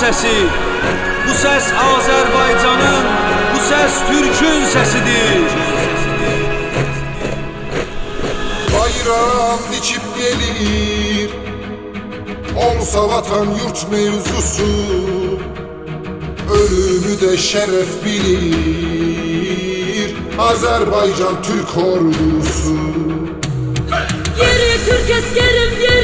sesi. Bu ses Azerbaycan'ın Bu ses Türk'ün sesidir. Bayram dikip gelir Olsa vatan yurt mevzusu. Ölümü de şeref bilir Azerbaycan Türk ordusu. Geri Türk askerim geri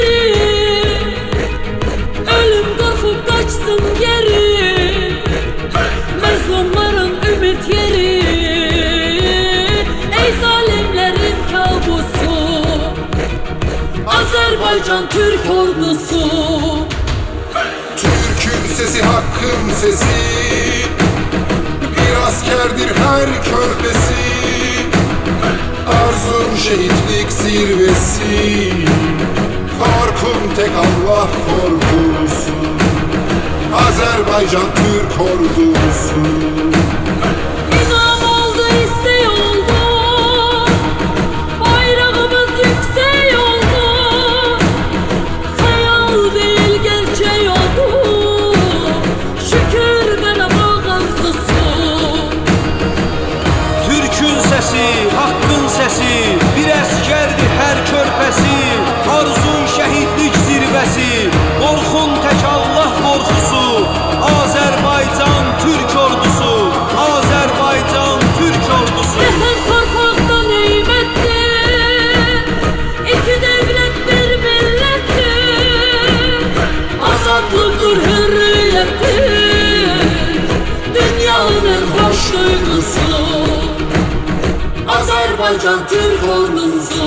Azerbaycan Türk ordusu. Türk'ün sesi hakkın sesi. Bir askerdir her körpesi Arzum şehitlik zirvesi. Korkum tek Allah korkusu. Azerbaycan Türk ordusu Qorxun tək Allah qorxusu Azərbaycan Türk ordusu Azərbaycan Türk ordusu. Vətən torpaqdan neymətdir İki devlet bir millettir Azadlıktır hürriyettir Dünyanın hoş duygusu Azerbaycan Türk ordusu.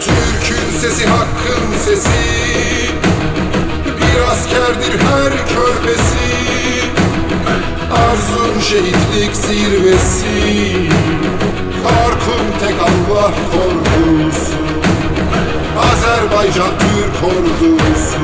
Türk'ün sesi hakkın sesi Bir askerdir her körpesi Arzum şehitlik zirvesi. Korkum tek Allah korkusu. Azerbaycan Türk ordusu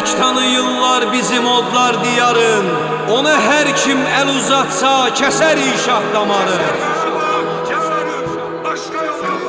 Pek tanı yıllar bizim odlar diyarın. Ona her kim el uzatsa keser inşah damarı. Keser inşallah, keser inşallah. Başka yol yok.